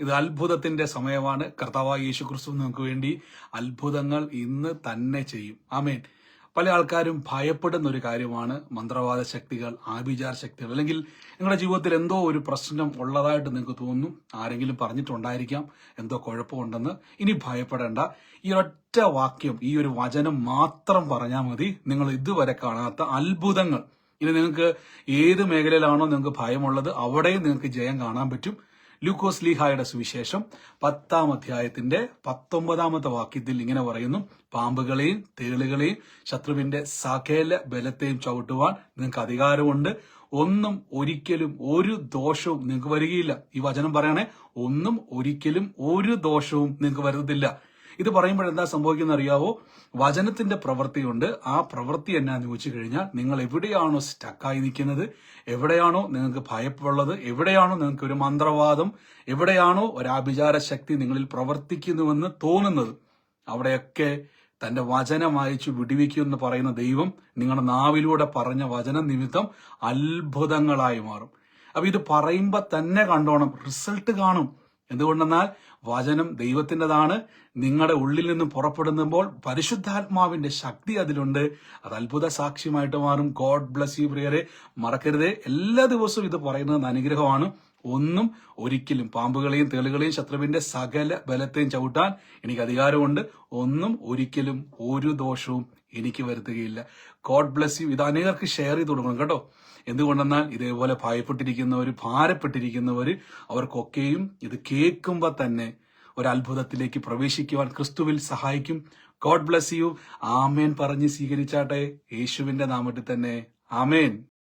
ഇത് അത്ഭുതത്തിന്റെ സമയമാണ്. കർത്താവായ യേശു ക്രിസ്തു നിങ്ങൾക്ക് വേണ്ടി അത്ഭുതങ്ങൾ ഇന്ന് തന്നെ ചെയ്യും. ആമേൻ. പല ആൾക്കാരും ഭയപ്പെടുന്ന ഒരു കാര്യമാണ് മന്ത്രവാദ ശക്തികൾ ആഭിചാര ശക്തികൾ. അല്ലെങ്കിൽ നിങ്ങളുടെ ജീവിതത്തിൽ എന്തോ ഒരു പ്രശ്നം ഉള്ളതായിട്ട് നിങ്ങൾക്ക് തോന്നുന്നു. ആരെങ്കിലും പറഞ്ഞിട്ടുണ്ടായിരിക്കാം. എന്തോ കുഴപ്പമുണ്ടെന്ന്. ഇനി ഭയപ്പെടേണ്ട. ഈ ഒറ്റ വാക്യം ഈ ഒരു വചനം മാത്രം പറഞ്ഞാൽ മതി. നിങ്ങൾ ഇതുവരെ കാണാത്ത അത്ഭുതങ്ങൾ. ഇനി നിങ്ങൾക്ക് ഏത് മേഖലയിലാണോ നിങ്ങൾക്ക് ഭയമുള്ളത് അവിടെയും നിങ്ങൾക്ക് ജയം കാണാൻ പറ്റും. ലൂക്കോസ് ലീഹായുടെ സുവിശേഷം പത്താം അധ്യായത്തിന്റെ പത്തൊമ്പതാമത്തെ വാക്യത്തിൽ ഇങ്ങനെ പറയുന്നു. പാമ്പുകളെയും തേളുകളെയും ശത്രുവിന്റെ സകല ബലത്തെയും ചവിട്ടുവാൻ നിങ്ങൾക്ക് അധികാരമുണ്ട്. ഒന്നും ഒരിക്കലും ഒരു ദോഷവും നിങ്ങൾക്ക് വരികയില്ല. ഈ വചനം പറയണേ ഒന്നും ഒരിക്കലും ഒരു ദോഷവും നിങ്ങൾക്ക് വരുന്നില്ല ഇത് പറയുമ്പോൾ എന്താ സംഭവിക്കുന്ന അറിയാവോ? വചനത്തിന്റെ പ്രവൃത്തിയുണ്ട്. ആ പ്രവൃത്തി എന്നാന്ന് ചോദിച്ചു കഴിഞ്ഞാൽ നിങ്ങൾ എവിടെയാണോ സ്റ്റക്കായി നിൽക്കുന്നത്? എവിടെയാണോ നിങ്ങൾക്ക് ഭയപ്പുള്ളത്? എവിടെയാണോ നിങ്ങൾക്ക് ഒരു മന്ത്രവാദം? എവിടെയാണോ ഒരാഭിചാര ശക്തി നിങ്ങളിൽ പ്രവർത്തിക്കുന്നുവെന്ന് തോന്നുന്നത്? അവിടെയൊക്കെ തന്റെ വചനം അയച്ചു വിടുവിക്കുമെന്ന് പറയുന്ന ദൈവം നിങ്ങളുടെ നാവിലൂടെ പറഞ്ഞ വചന നിമിത്തം അത്ഭുതങ്ങളായി മാറും. അപ്പൊ ഇത് പറയുമ്പോ തന്നെ കണ്ടോണം. റിസൾട്ട് കാണും. എന്തുകൊണ്ടെന്നാൽ വചനം ദൈവത്തിന്റെതാണ്. നിങ്ങളുടെ ഉള്ളിൽ നിന്നും പുറപ്പെടുമ്പോൾ പരിശുദ്ധാത്മാവിന്റെ ശക്തി അതിലുണ്ട്. അത് അത്ഭുത സാക്ഷ്യമായിട്ട് മാറും. ഗോഡ് ബ്ലസ് യു പ്രിയരെ മറക്കരുത്. എല്ലാ ദിവസവും ഇത് പറയുന്നത് അനുഗ്രഹമാണ്. ഒന്നും ഒരിക്കലും പാമ്പുകളെയും തേളുകളെയും ശത്രുവിന്റെ സകല ബലത്തെയും ചവിട്ടാൻ എനിക്ക് അധികാരമുണ്ട്. ഒന്നും ഒരിക്കലും ഒരു ദോഷവും എനിക്ക് വരുത്തുകയില്ല. ഗോഡ് ബ്ലസ് യു ഇത് അനേകർക്ക് ഷെയർ ചെയ്ത് കൊടുക്കണം കേട്ടോ. എന്തുകൊണ്ടെന്നാൽ ഇതേപോലെ ഭയപ്പെട്ടിരിക്കുന്നവർ ഭാരപ്പെട്ടിരിക്കുന്നവർ അവർക്കൊക്കെയും ഇത് കേൾക്കുമ്പോൾ തന്നെ ഒരു അത്ഭുതത്തിലേക്ക് പ്രവേശിക്കുവാൻ ക്രിസ്തുവിൽ സഹായിക്കും. ഗോഡ് ബ്ലസ് യു ആമേൻ പറഞ്ഞ് സ്വീകരിച്ചാട്ടെ. യേശുവിന്റെ നാമത്തിൽ തന്നെ. ആമേൻ.